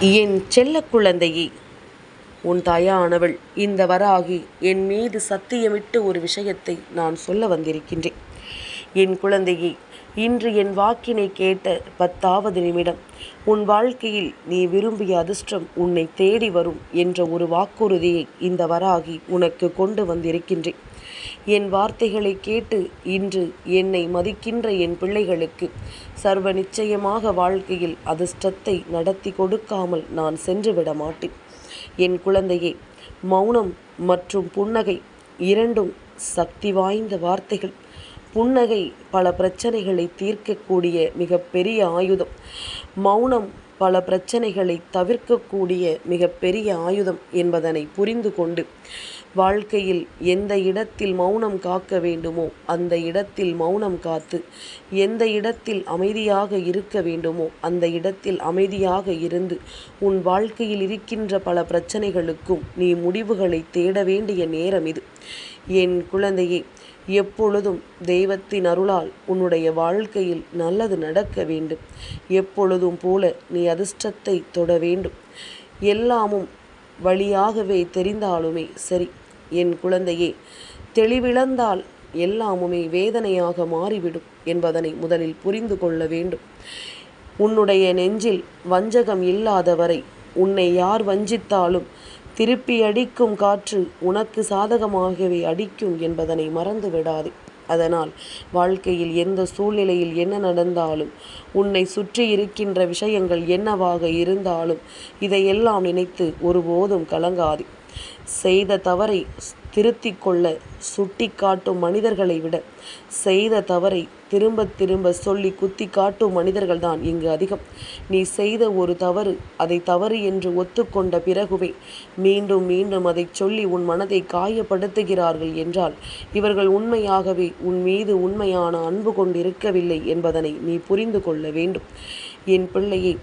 என் செல்ல குழந்தையே உன் தாயானவள் இந்த வராகி என் மீது சத்தியமிட்டு ஒரு விஷயத்தை நான் சொல்ல வந்திருக்கின்றேன். என் குழந்தையே இன்று என் வாக்கினை கேட்ட பத்தாவது நிமிடம் உன் வாழ்க்கையில் நீ விரும்பிய அதிர்ஷ்டம் உன்னை தேடி வரும் என்ற ஒரு வாக்குறுதியை இந்த வராகி உனக்கு கொண்டு வந்திருக்கின்றேன். என் வார்த்தைகளை கேட்டு இன்று என்னை மதிக்கின்ற என் பிள்ளைகளுக்கு சர்வ நிச்சயமாக வாழ்க்கையில் அதிர்ஷ்டத்தை நடத்தி கொடுக்காமல் நான் சென்றுவிட மாட்டேன். என் குழந்தையே மௌனம் மற்றும் புன்னகை இரண்டும் சக்தி வாய்ந்த வார்த்தைகள். புன்னகை பல பிரச்சனைகளை தீர்க்கக்கூடிய மிகப்பெரிய ஆயுதம். மௌனம் பல பிரச்சனைகளை தவிர்க்கக்கூடிய மிகப்பெரிய ஆயுதம் என்பதனை புரிந்து கொண்டு வாழ்க்கையில் எந்த இடத்தில் மௌனம் காக்க வேண்டுமோ அந்த இடத்தில் மௌனம் காத்து எந்த இடத்தில் அமைதியாக இருக்க வேண்டுமோ அந்த இடத்தில் அமைதியாக இருந்து உன் வாழ்க்கையில் இருக்கின்ற பல பிரச்சனைகளுக்கும் நீ முடிவுகளை தேட வேண்டிய நேரம் இது. என் குழந்தையே எப்பொழுதும் தெய்வத்தின் அருளால் உன்னுடைய வாழ்க்கையில் நல்லது நடக்க வேண்டும். எப்பொழுதும் போல நீ அதிர்ஷ்டத்தை தொட வேண்டும். எல்லாமும் வழியாகவே தெரிந்தாலுமே சரி என் குழந்தையே தெளிவிழந்தால் எல்லாமுமே வேதனையாக மாறிவிடும் என்பதனை முதலில் புரிந்து கொள்ள வேண்டும். உன்னுடைய நெஞ்சில் வஞ்சகம் இல்லாதவரை உன்னை யார் வஞ்சித்தாலும் திருப்பி அடிக்கும் காற்று உனக்கு சாதகமாகவே அடிக்கும் என்பதனை மறந்து விடாதே அதனால் வாழ்க்கையில் எந்த சூழ்நிலையில் என்ன நடந்தாலும் உன்னை சுற்றி இருக்கின்ற விஷயங்கள் என்னவாக இருந்தாலும் இதையெல்லாம் நினைத்து ஒருபோதும் கலங்காதே. செய்த தவறை திருத்திக் கொள்ள சுட்டி காட்டும் மனிதர்களை விட செய்த தவறை திரும்ப திரும்ப சொல்லி குத்தி காட்டும் மனிதர்கள் தான் இங்கு அதிகம். நீ செய்த ஒரு தவறு அதை தவறு என்று ஒத்துக்கொண்ட பிறகுவே மீண்டும் மீண்டும் அதை சொல்லி உன் மனதை காயப்படுத்துகிறார்கள் என்றால் இவர்கள் உண்மையாகவே உன் மீது உண்மையான அன்பு கொண்டிருக்கவில்லை என்பதனை நீ புரிந்து கொள்ள வேண்டும். என் பிள்ளையை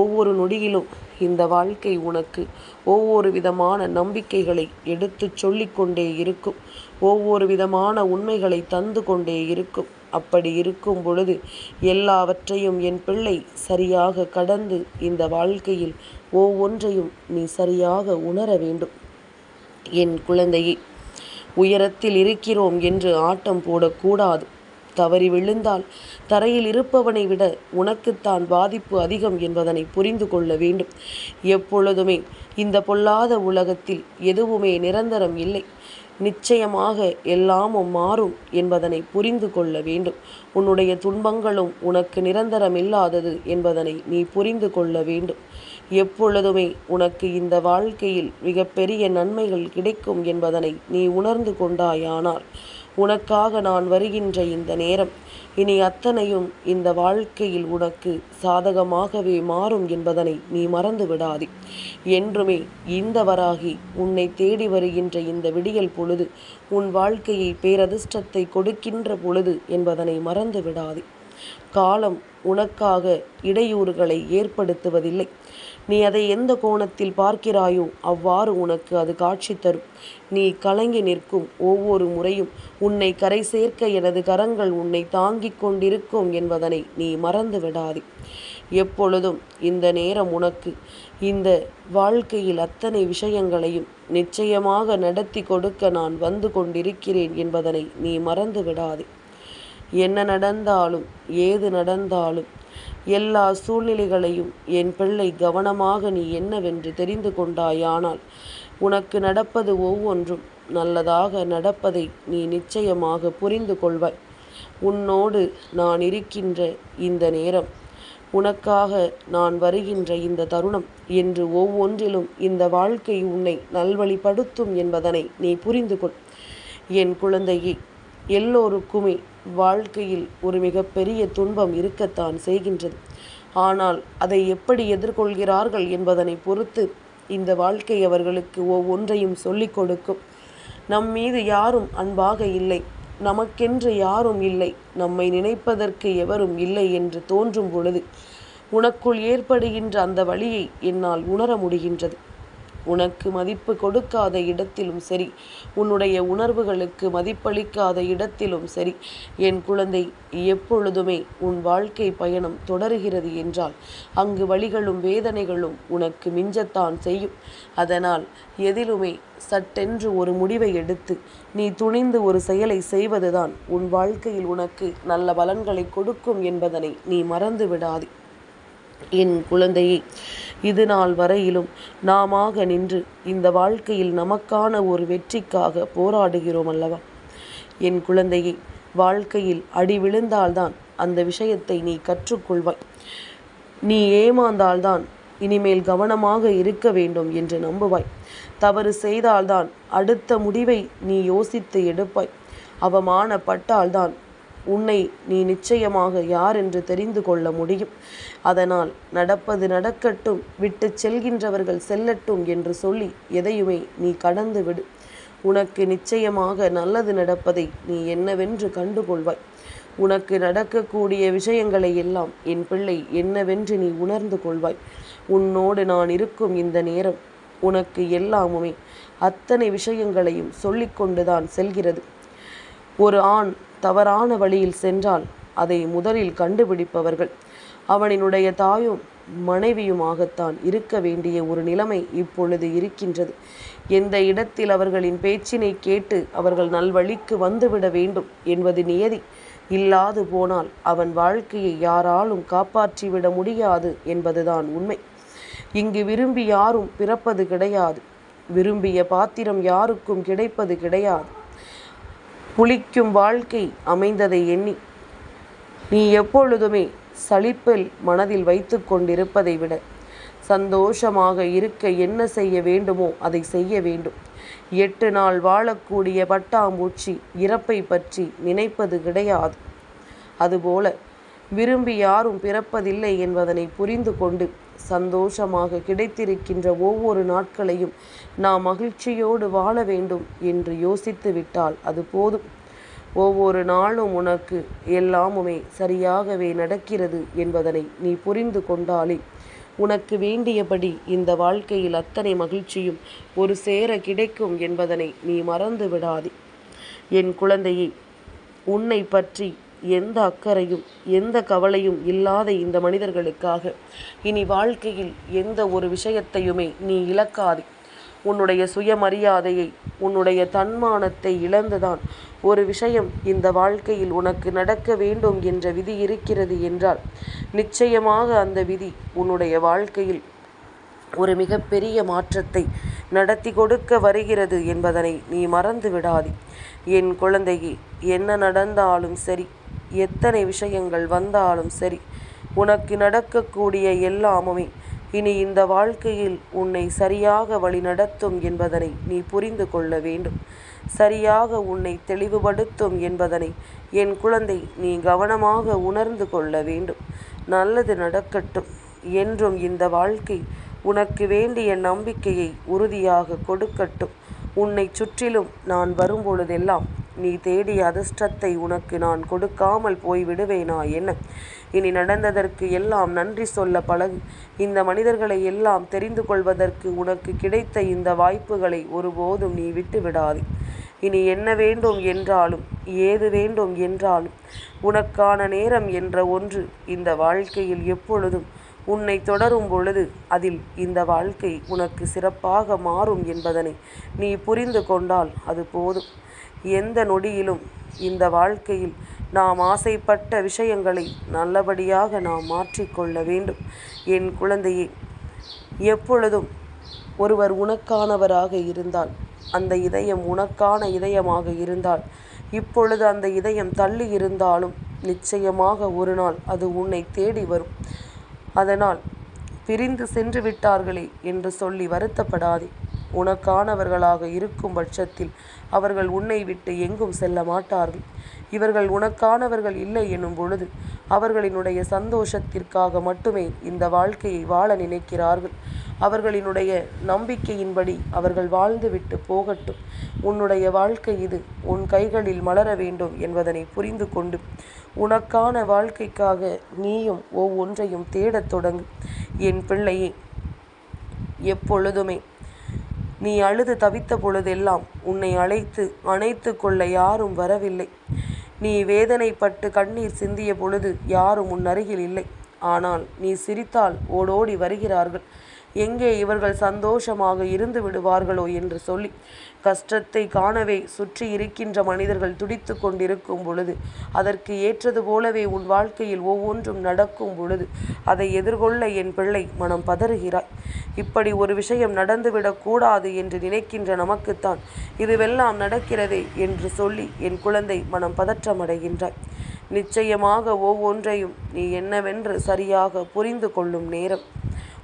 ஒவ்வொரு நொடியிலும் இந்த வாழ்க்கை உனக்கு ஒவ்வொரு விதமான நம்பிக்கைகளை எடுத்துச் சொல்லிக்கொண்டே இருக்கும். ஒவ்வொரு விதமான உண்மைகளை தந்து கொண்டே இருக்கும். அப்படி இருக்கும் பொழுது எல்லாவற்றையும் என் பிள்ளை சரியாக கடந்து இந்த வாழ்க்கையில் ஒவ்வொன்றையும் நீ சரியாக உணர வேண்டும். என் குழந்தையே உயரத்தில் இருக்கிறோம் என்று ஆட்டம் போடக்கூடாது. தவறி விழுந்தால் தரையில் இருப்பவனை விட உனக்குத்தான் பாதிப்பு அதிகம் என்பதனை புரிந்து கொள்ள வேண்டும். எப்பொழுதுமே இந்த பொல்லாத உலகத்தில் எதுவுமே நிரந்தரம் இல்லை. நிச்சயமாக எல்லாமும் மாறும் என்பதனை புரிந்து கொள்ள வேண்டும். உன்னுடைய துன்பங்களும் உனக்கு நிரந்தரம் இல்லாதது என்பதனை நீ புரிந்து கொள்ள வேண்டும். எப்பொழுதுமே உனக்கு இந்த வாழ்க்கையில் மிகப்பெரிய நன்மைகள் கிடைக்கும் என்பதனை நீ உணர்ந்து கொண்டாயானால் உனக்காக நான் வருகின்ற இந்த நேரம். இனி அத்தனையும் இந்த வாழ்க்கையில் உனக்கு சாதகமாகவே மாறும் என்பதனை நீ மறந்து விடாதே என்றுமே இந்த வராகி உன்னை தேடி வருகின்ற இந்த விடியல் பொழுது உன் வாழ்க்கையை பேரதிர்ஷ்டத்தை கொடுக்கின்ற பொழுது என்பதனை மறந்து விடாதே காலம் உனக்காக இடையூறுகளை ஏற்படுத்துவதில்லை. நீ அதை எந்த கோணத்தில் பார்க்கிறாயோ அவ்வாறு உனக்கு அது காட்சி தரும். நீ கலங்கி நிற்கும் ஒவ்வொரு முறையும் உன்னை கரை சேர்க்க எனது கரங்கள் உன்னை தாங்கிக் கொண்டிருக்கும் என்பதனை நீ மறந்து விடாதே. எப்பொழுதும் இந்த நேரம் உனக்கு இந்த வாழ்க்கையில் அத்தனை விஷயங்களையும் நிச்சயமாக நடத்தி கொடுக்க நான் வந்து கொண்டிருக்கிறேன் என்பதனை நீ மறந்து விடாதே. என்ன நடந்தாலும் ஏது நடந்தாலும் எல்லா சூழ்நிலைகளையும் என் பிள்ளை கவனமாக நீ என்னவென்று தெரிந்து கொண்டாயானால் உனக்கு நடப்பது ஒவ்வொன்றும் நல்லதாக நடப்பதை நீ நிச்சயமாக புரிந்து கொள்வாய். உன்னோடு நான் இருக்கின்ற இந்த நேரம் உனக்காக நான் வருகின்ற இந்த தருணம் என்று ஒவ்வொன்றிலும் இந்த வாழ்க்கை உன்னை நல்வழிப்படுத்தும் என்பதனை நீ புரிந்து கொள். என் குழந்தையை எல்லோருக்குமே வாழ்க்கையில் ஒரு மிகப்பெரிய துன்பம் இருக்கத்தான் செய்கின்றது. ஆனால் அதை எப்படி எதிர்கொள்கிறார்கள் என்பதனை பொறுத்து இந்த வாழ்க்கை அவர்களுக்கு ஒவ்வொன்றையும் சொல்லிக் கொடுக்கும். நம் மீது யாரும் அன்பாக இல்லை. நமக்கென்று யாரும் இல்லை. நம்மை நினைப்பதற்கு எவரும் இல்லை என்று தோன்றும் பொழுது உனக்குள் ஏற்படுகின்ற அந்த வழியை என்னால் உணர முடிகின்றது. உனக்கு மதிப்பு கொடுக்காத இடத்திலும் சரி. உன்னுடைய உணர்வுகளுக்கு மதிப்பளிக்காத இடத்திலும் சரி. என் குழந்தை எப்பொழுதுமே உன் வாழ்க்கை பயணம் தொடருகிறது என்றால் அங்கு வழிகளும் வேதனைகளும் உனக்கு மிஞ்சத்தான் செய்யும். அதனால் எதிலுமே சட்டென்று ஒரு முடிவை எடுத்து நீ துணிந்து ஒரு செயலை செய்வதுதான் உன் வாழ்க்கையில் உனக்கு நல்ல பலன்களை கொடுக்கும் என்பதனை நீ மறந்து விடாதே என் குழந்தையை இது நாள் வரையிலும் நாமாக நின்று இந்த வாழ்க்கையில் நமக்கான ஒரு வெற்றிக்காக போராடுகிறோம் அல்லவா? என் குழந்தையை வாழ்க்கையில் அடி விழுந்தால்தான் அந்த விஷயத்தை நீ கற்றுக்கொள்வாய். நீ ஏமாந்தால்தான் இனிமேல் கவனமாக இருக்க வேண்டும் என்று நம்புவாய். தவறு செய்தால்தான் அடுத்த முடிவை நீ யோசித்து எடுப்பாய். அவமானப்பட்டால்தான் உன்னை நீ நிச்சயமாக யார் என்று தெரிந்து கொள்ள முடியும். அதனால் நடப்பது நடக்கட்டும் விட்டு செல்கின்றவர்கள் செல்லட்டும் என்று சொல்லி எதையுமே நீ கடந்து விடு. உனக்கு நிச்சயமாக நல்லது நடப்பதை நீ என்னவென்று கண்டுகொள்வாய். உனக்கு நடக்கக்கூடிய விஷயங்களை எல்லாம் என் பிள்ளை என்னவென்று நீ உணர்ந்து கொள்வாய். உன்னோடு நான் இருக்கும் இந்த நேரம் உனக்கு எல்லாமுமே அத்தனை விஷயங்களையும் சொல்லிக்கொண்டுதான் செல்கிறது. ஒரு ஆண் தவறான வழியில் சென்றால் அதை முதலில் கண்டுபிடிப்பவர்கள். அவனினுடைய தாயும் மனைவியுமாகத்தான் இருக்க வேண்டிய ஒரு நிலைமை இப்பொழுது இருக்கின்றது. எந்த இடத்தில் அவர்களின் பேச்சினை கேட்டு அவர்கள் நல்வழிக்கு வந்துவிட வேண்டும் என்பது நியதி. இல்லாது போனால் அவன் வாழ்க்கையை யாராலும் காப்பாற்றிவிட முடியாது என்பதுதான் உண்மை. இங்கு விரும்பி யாரும் பிறப்பது கிடையாது. விரும்பிய பாத்திரம் யாருக்கும் கிடைப்பது கிடையாது. புளிக்கும் வாழ்க்கை அமைந்ததை எண்ணி நீ எப்பொழுதுமே சலிப்பில் மனதில் வைத்து கொண்டிருப்பதை விட சந்தோஷமாக இருக்க என்ன செய்ய வேண்டுமோ அதை செய்ய வேண்டும். எட்டு நாள் வாழக்கூடிய பட்டாம்பூச்சி இறப்பை பற்றி நினைப்பது கிடையாது. அதுபோல விரும்பி யாரும் பிறப்பதில்லை என்பதனை புரிந்து கொண்டு சந்தோஷமாக கிடைத்திருக்கின்ற ஒவ்வொரு நாட்களையும் நாம் மகிழ்ச்சியோடு வாழ வேண்டும் என்று யோசித்து விட்டால் அது போதும். ஒவ்வொரு நாளும் உனக்கு எல்லாமுமே சரியாகவே நடக்கிறது என்பதனை நீ புரிந்து கொண்டாலே. உனக்கு வேண்டியபடி இந்த வாழ்க்கையில் அத்தனை மகிழ்ச்சியும் ஒரு சேர கிடைக்கும் என்பதனை நீ மறந்து விடாதே. என் குழந்தையை உன்னை பற்றி எந்த அக்கறையும் எந்த கவலையும் இல்லாத இந்த மனிதர்களுக்காக. இனி வாழ்க்கையில் எந்த ஒரு விஷயத்தையுமே நீ இழக்காதே. உன்னுடைய சுயமரியாதையை உன்னுடைய தன்மானத்தை இழந்துதான் ஒரு விஷயம் இந்த வாழ்க்கையில் உனக்கு நடக்க வேண்டும் என்ற விதி இருக்கிறது என்றால் நிச்சயமாக அந்த விதி உன்னுடைய வாழ்க்கையில் ஒரு மிகப்பெரிய மாற்றத்தை நடத்தி கொடுக்க வருகிறது என்பதனை நீ மறந்து விடாதே. என் குழந்தையே என்ன நடந்தாலும் சரி எத்தனை விஷயங்கள் வந்தாலும் சரி உனக்கு நடக்கக்கூடிய எல்லாமுமே இனி இந்த வாழ்க்கையில் உன்னை சரியாக வழி நடத்தும் என்பதனை நீ புரிந்து கொள்ள வேண்டும். சரியாக உன்னை தெளிவுபடுத்தும் என்பதனை என் குழந்தை நீ கவனமாக உணர்ந்து கொள்ள வேண்டும். நல்லது நடக்கட்டும் என்றும் இந்த வாழ்க்கை உனக்கு வேண்டிய நம்பிக்கையை உறுதியாக கொடுக்கட்டும். உன்னை சுற்றிலும் நான் வரும்பொழுதெல்லாம் நீ தேடிய அதிர்ஷ்டத்தை உனக்கு நான் கொடுக்காமல் போய் விடுவேனா என்ன? இனி நடந்ததற்கு எல்லாம் நன்றி சொல்ல பழகு. இந்த மனிதர்களை எல்லாம் தெரிந்து கொள்வதற்கு உனக்கு கிடைத்த இந்த வாய்ப்புகளை ஒருபோதும் நீ விட்டு விடாதே இனி என்ன வேண்டும் என்றாலும் ஏது வேண்டும் என்றாலும் உனக்கான நேரம் என்ற ஒன்று இந்த வாழ்க்கையில் எப்பொழுதும் உன்னை தொடரும் பொழுது அதில் இந்த வாழ்க்கை உனக்கு சிறப்பாக மாறும் என்பதனை நீ புரிந்து கொண்டால் அது போதும். எந்த நொடியிலும் இந்த வாழ்க்கையில் நாம் ஆசைப்பட்ட விஷயங்களை நல்லபடியாக நாம் மாற்றிக்கொள்ள வேண்டும். என் குழந்தையே எப்பொழுதும் ஒருவர் உனக்கானவராக இருந்தால் அந்த இதயம் உனக்கான இதயமாக இருந்தால் இப்பொழுது அந்த இதயம் தள்ளி இருந்தாலும் நிச்சயமாக ஒரு நாள் அது உன்னை தேடி வரும். அதனால் பிரிந்து சென்று விட்டார்களே என்று சொல்லி வருத்தப்படாதே. உனக்கானவர்களாக இருக்கும் பட்சத்தில் அவர்கள் உன்னை விட்டு எங்கும் செல்ல மாட்டார்கள். இவர்கள் உனக்கானவர்கள் இல்லை எனும் பொழுது அவர்களினுடைய சந்தோஷத்திற்காக மட்டுமே இந்த வாழ்க்கையை வாழ நினைக்கிறார்கள். அவர்களினுடைய நம்பிக்கையின்படி அவர்கள் வாழ்ந்துவிட்டு போகட்டும். உன்னுடைய வாழ்க்கை இது உன் கைகளில் மலர வேண்டும் என்பதனை புரிந்து கொண்டு உனக்கான வாழ்க்கைக்காக நீயும் ஒவ்வொன்றையும் தேடத் தொடங்கு. என் பிள்ளையே எப்பொழுதுமே நீ அழுது தவித்த பொழுதெல்லாம் உன்னை அழைத்து அணைத்து கொள்ள யாரும் வரவில்லை. நீ வேதனைப்பட்டு கண்ணீர் சிந்திய பொழுது யாரும் உன் அருகில் இல்லை. ஆனால் நீ சிரித்தால் ஓடோடி வருகிறார்கள். எங்கே இவர்கள் சந்தோஷமாக இருந்து விடுவார்களோ என்று சொல்லி கஷ்டத்தை காணவே சுற்றி இருக்கின்ற மனிதர்கள் துடித்து கொண்டிருக்கும் பொழுது அதற்கு ஏற்றது போலவே உன் வாழ்க்கையில் ஒவ்வொன்றும் நடக்கும் பொழுது அதை எதிர்கொள்ள என் பிள்ளை மனம் பதறுகிறாய். இப்படி ஒரு விஷயம் நடந்துவிடக்கூடாது என்று நினைக்கின்ற நமக்குத்தான் இதுவெல்லாம் நடக்கிறதே என்று சொல்லி என் குழந்தை மனம் பதற்றமடைகின்றாய். நிச்சயமாக ஒவ்வொன்றையும் நீ என்னவென்று சரியாக புரிந்து கொள்ளும் நேரம்.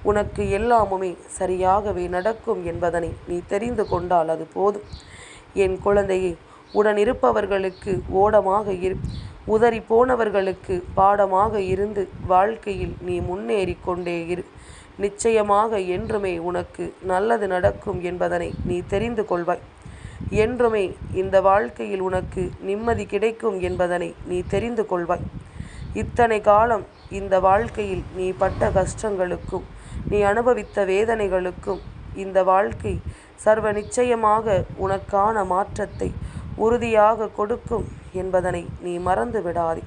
உனக்கு எல்லாமுமே சரியாகவே நடக்கும் என்பதனை நீ தெரிந்து கொண்டால் அது போதும். என் குழந்தையே உடன் இருப்பவர்களுக்கு ஓடமாக இரு. உதறி போனவர்களுக்கு பாடமாக இருந்து வாழ்க்கையில் நீ முன்னேறி கொண்டே இரு. நிச்சயமாக என்றுமே உனக்கு நல்லது நடக்கும் என்பதனை நீ தெரிந்து கொள்வாய். என்றுமே இந்த வாழ்க்கையில் உனக்கு நிம்மதி கிடைக்கும் என்பதனை நீ தெரிந்து கொள்வாய். இத்தனை காலம் இந்த வாழ்க்கையில் நீ பட்ட கஷ்டங்களுக்கும் நீ அனுபவித்த வேதனைகளுக்கும் இந்த வாழ்க்கை சர்வ நிச்சயமாக உனக்கான மாற்றத்தை உறுதியாக கொடுக்கும் என்பதனை நீ மறந்து விடாதே.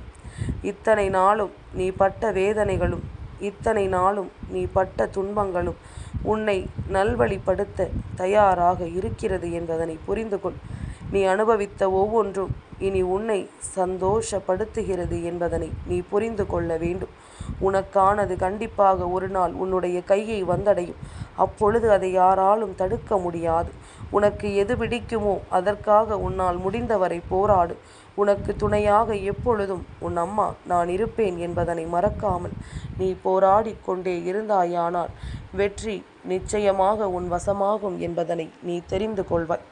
இத்தனை நாளும் நீ பட்ட வேதனைகளும் இத்தனை நாளும் நீ பட்ட துன்பங்களும் உன்னை நல்வழிப்படுத்த தயாராக இருக்கிறது என்பதனை புரிந்து கொள் நீ அனுபவித்த ஒவ்வொன்றும் இனி உன்னை சந்தோஷப்படுத்துகிறது என்பதனை நீ புரிந்து கொள்ள வேண்டும். உனக்கானது கண்டிப்பாக ஒரு நாள் உன்னுடைய கையை வந்தடையும். அப்பொழுது அதை யாராலும் தடுக்க முடியாது. உனக்கு எது பிடிக்குமோ அதற்காக உன்னால் முடிந்தவரை போராடு. உனக்கு துணையாக எப்பொழுதும் உன் அம்மா நான் இருப்பேன் என்பதனை மறக்காமல் நீ போராடி கொண்டே இருந்தாயானால் வெற்றி நிச்சயமாக உன் வசமாகும் என்பதனை நீ தெரிந்து கொள்வாய்.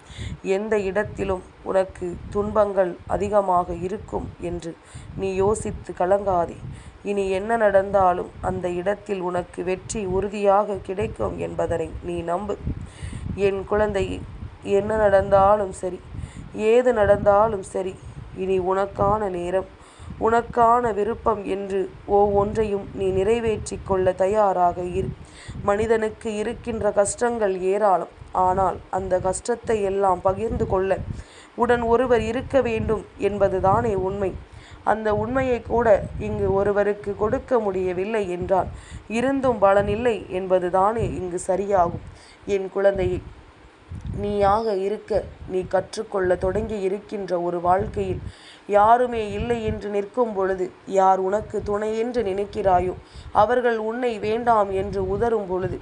எந்த இடத்திலும் உனக்கு துன்பங்கள் அதிகமாக இருக்கும் என்று நீ யோசித்து கலங்காதே. இனி என்ன நடந்தாலும் அந்த இடத்தில் உனக்கு வெற்றி உறுதியாக கிடைக்கும் என்பதனை நீ நம்பு. என் குழந்தையை என்ன நடந்தாலும் சரி ஏது நடந்தாலும் சரி இனி உனக்கான நேரம் உனக்கான விருப்பம் என்று ஒவ்வொன்றையும் நீ நிறைவேற்றி கொள்ள தயாராக இரு. மனிதனுக்கு இருக்கின்ற கஷ்டங்கள் ஏராளம். ஆனால் அந்த கஷ்டத்தை எல்லாம் பகிர்ந்து கொள்ள உடன் ஒருவர் இருக்க வேண்டும் என்பதுதானே உண்மை. அந்த உண்மையை கூட இங்கு ஒருவருக்கு கொடுக்க முடியவில்லை என்றால் இருந்தும் பலனில்லை என்பதுதானே இங்கு சரியாகும். என் குழந்தையை நீயாக இருக்க நீ கற்றுக்கொள்ள தொடங்கி இருக்கின்ற ஒரு வாழ்க்கையில் யாருமே இல்லை என்று நிற்கும் பொழுது யார் உனக்கு துணை என்று நினைக்கிறாயோ அவர்கள் உன்னை வேண்டாம் என்று உதறும் பொழுது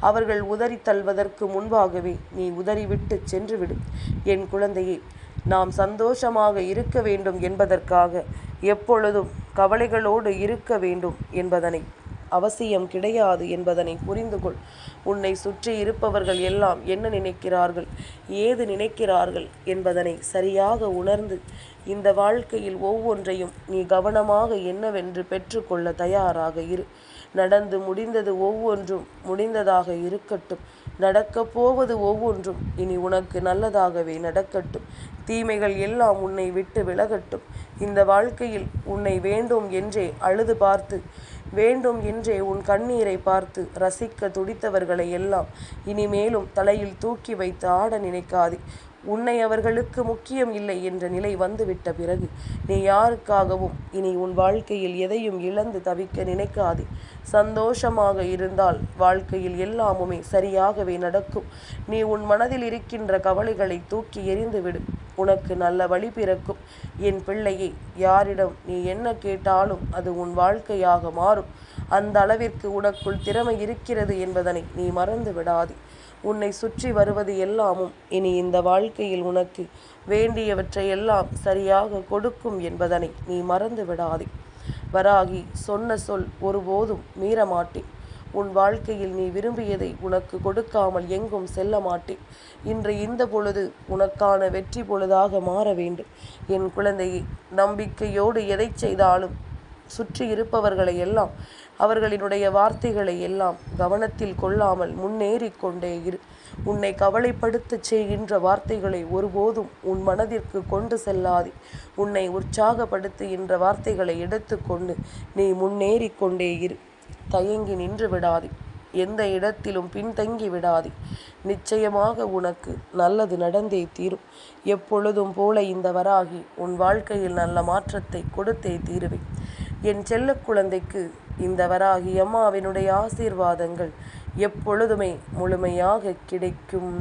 அவர்கள் உதறி தள்வதற்கு முன்பாகவே நீ உதறிவிட்டு சென்றுவிடு. என் குழந்தையே நாம் சந்தோஷமாக இருக்க வேண்டும் என்பதற்காக எப்பொழுதும் கவலைகளோடு இருக்க வேண்டும் என்பதனை அவசியம் கிடையாது என்பதனை புரிந்து கொள் உன்னை சுற்றி இருப்பவர்கள் எல்லாம் என்ன நினைக்கிறார்கள் ஏது நினைக்கிறார்கள் என்பதனை சரியாக உணர்ந்து இந்த வாழ்க்கையில் ஒவ்வொன்றையும் நீ கவனமாக என்னவென்று பெற்றுக்கொள்ள தயாராக இரு. நடந்து முடிந்தது ஒவ்வொன்றும் முடிந்ததாக இருக்கட்டும். நடக்கப் போவது ஒவ்வொன்றும் இனி உனக்கு நல்லதாகவே நடக்கட்டும். தீமைகள் எல்லாம் உன்னை விட்டு விலகட்டும். இந்த வாழ்க்கையில் உன்னை வேண்டும் என்றே அழுது பார்த்து வேண்டும் என்றே உன் கண்ணீரை பார்த்து ரசிக்க துடித்தவர்களை எல்லாம் இனிமேலும் தலையில் தூக்கி வைத்து ஆட நினைக்காதே. உன்னை அவர்களுக்கு முக்கியம் இல்லை என்ற நிலை வந்துவிட்ட பிறகு நீ யாருக்காகவும் இனி உன் வாழ்க்கையில் எதையும் இழந்து தவிக்க நினைக்காதே. சந்தோஷமாக இருந்தால் வாழ்க்கையில் எல்லாமுமே சரியாகவே நடக்கும். நீ உன் மனதில் இருக்கின்ற கவலைகளை தூக்கி எறிந்துவிடு. உனக்கு நல்ல வழி பிறக்கும். என் பிள்ளையை யாரிடம் நீ என்ன கேட்டாலும் அது உன் வாழ்க்கையாக மாறும். அந்த அளவிற்கு உனக்குள் திறமை இருக்கிறது என்பதனை நீ மறந்து விடாதே. உன்னை சுற்றி வருவது எல்லாமும் இனி இந்த வாழ்க்கையில் உனக்கு வேண்டியவற்றை எல்லாம் சரியாக கொடுக்கும் என்பதனை நீ மறந்து விடாதே. வராகி சொன்ன சொல் ஒருபோதும் மீறமாட்டேன் உன் வாழ்க்கையில் நீ விரும்பியதை உனக்கு கொடுக்காமல் எங்கும் செல்ல மாட்டேன். இன்று இந்த பொழுது உனக்கான வெற்றி பொழுதாக மாற வேண்டும். என் குழந்தையை நம்பிக்கையோடு எதை செய்தாலும் சுற்றி இருப்பவர்களை எல்லாம் அவர்களினுடைய வார்த்தைகளை எல்லாம் கவனத்தில் கொள்ளாமல் முன்னேறி கொண்டே இரு. உன்னை கவலைப்படுத்த செய்கின்ற வார்த்தைகளை ஒருபோதும் உன் மனதிற்கு கொண்டு செல்லாதே. உன்னை உற்சாகப்படுத்துகின்ற வார்த்தைகளை எடுத்துக்கொண்டு நீ முன்னேறி கொண்டே இரு. தயங்கி நின்று விடாதே. எந்த இடத்திலும் பின்தங்கி விடாதே. நிச்சயமாக உனக்கு நல்லது நடந்தே தீரும். எப்பொழுதும் போல இந்த வராகி உன் வாழ்க்கையில் நல்ல மாற்றத்தை கொடுத்தே தீருவேன். என் செல்ல குழந்தைக்கு இந்த வராகி அம்மாவினுடைய ஆசீர்வாதங்கள் எப்பொழுதுமே முழுமையாக கிடைக்கும்.